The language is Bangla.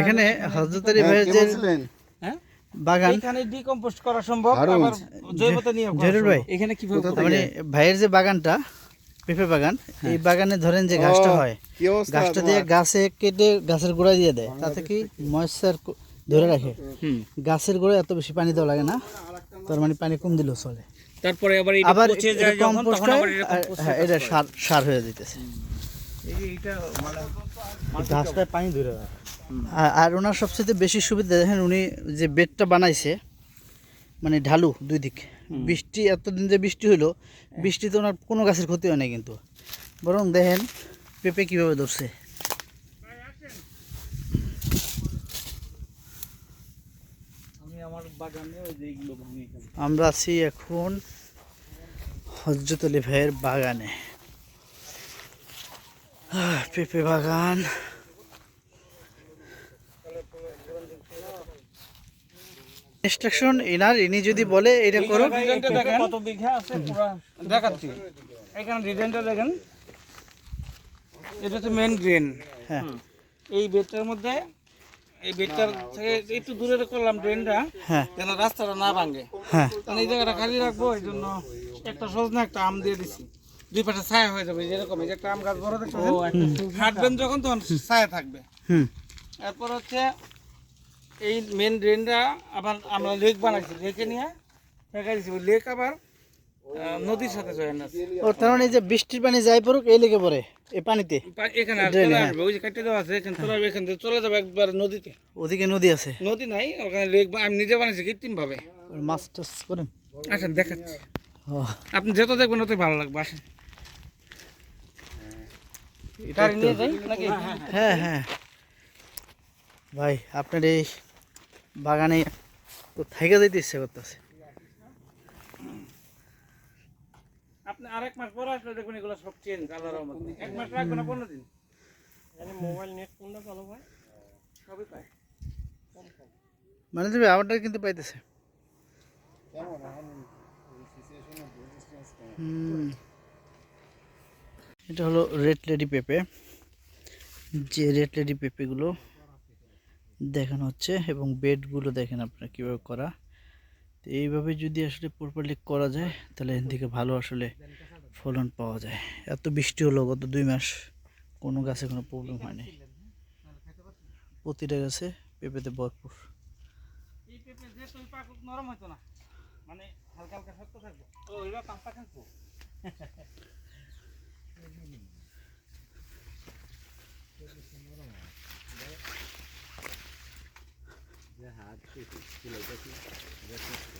এখানে হজরত আলী ভাইয়ের যে হ্যাঁ? বাগান। এখানে ডিকম্পোস্ট করা সম্ভব আবার জৈবতে করা জহিরুল ভাই এখানে কীভাবে মানে ভাইয়ের যে বাগানটা পেঁপে বাগান এই বাগানে ধরেন যে গাছটা হয় গাছটা দিয়ে গাছে কেটে গাছের গোড়া দিয়ে দেয়। তাতে কি ময়েশ্চার ধরে রাখে? গাছের গোড়ায় এত বেশি পানি দেওয়া লাগে না তার মানে পানি কম দিলেও চলে। তারপরে আবার আবার কম্পোস্ট হয় এটা হ্যাঁ সার সার হয়ে যেতেছে। এইটা মানে গাছটায় পানি ধরে আর ওনার সবচেয়ে বেশি সুবিধা দেখেন উনি যে বেডটা বানাইছে মানে ঢালু দুই দিক বৃষ্টি এতদিন যে বৃষ্টি হলো বৃষ্টিতে ওনার কোনো গাছের ক্ষতি হয় না কিন্তু। বরং দেখেন পেঁপে কীভাবে ধরছে। আমরা আছি এখন হজরত আলী ভাইয়ের বাগানে। পেঁপে বাগান। ইনস্ট্রাকশন এনার ইনি যদি বলে এটা করো কত বিঘা আছে? পুরো দেখাচ্ছি। এখানে ডিজাইনটা দেখেন। এটা হচ্ছে মেন ড্রেন হ্যাঁ। এই বেডটার মধ্যে এই বেডটার থেকে একটু দূরে করলাম ড্রেনটা হ্যাঁ। যেন রাস্তাটা না ভাঙে। হ্যাঁ। এই জায়গাটা খালি রাখব এই জন্য একটা সজনা একটা আম দিয়ে দিছি। দুই পাশে ছায়া হয়ে যাবে যেরকম। এই যে একটা আম গাছ বড় দেখতেছেন? হাঁটবেন যখন তখন ছায়া থাকবে। হুম। এরপর হচ্ছে এই মেন ড্রেনটা আবার আমরা লেক বানাইছি লেকে নিয়ে দিছি। লেক আবার নদীর সাথে জয়েন আছে। ও তার মানে যে বৃষ্টির পানি যাই পড়ুক এই লেগে পড়ে এই পানিতে? এখানে। আসবে। ওই যে কেটে দেওয়া আছে এখানে চলে আসবে এখান থেকে চলে যাবে একবার নদীতে। ওদিকে নদী আছে। নদী নাই ওখানে লেক আমি নিজে বানাইছি কৃত্রিম ভাবে মাছ টাছ করেন। আসেন দেখাচ্ছি। আপনি যত দেখবেন ততই ভালো লাগবে আসেন। হ্যাঁ হ্যাঁ। ভাই আপনার এই বাগানে তো থেকে যেতে ইচ্ছে করতেছে। আপনি আরেক মাস পরে আসলে দেখবেন এগুলো সব চেঞ্জ আল্লাহর রহমতে। এক মাস রাখবে না পনেরো দিন? মোবাইল নেট কোনটা ভালো হয় সবই পায়। মানে তুমি আবারটা কিন্তু পাইতেছে। এটা হলো রেড লেডি পেঁপে যে রেড লেডি পেঁপেগুলো দেখানো হচ্ছে এবং বেডগুলো দেখেন আপনারা কীভাবে করা। তো এইভাবে যদি আসলে প্রপারলি করা যায় তাহলে এখান থেকে ভালো আসলে ফলন পাওয়া যায়। এত বৃষ্টি হলো গত দুই মাস কোনো গাছে কোনো প্রবলেম হয়নি। প্রতিটা গাছে পেঁপেতে ভরপুর। নরম হইতো না। মানে হালকা হালকা শক্ত থাকবে। এবার পাঁচটা দেখি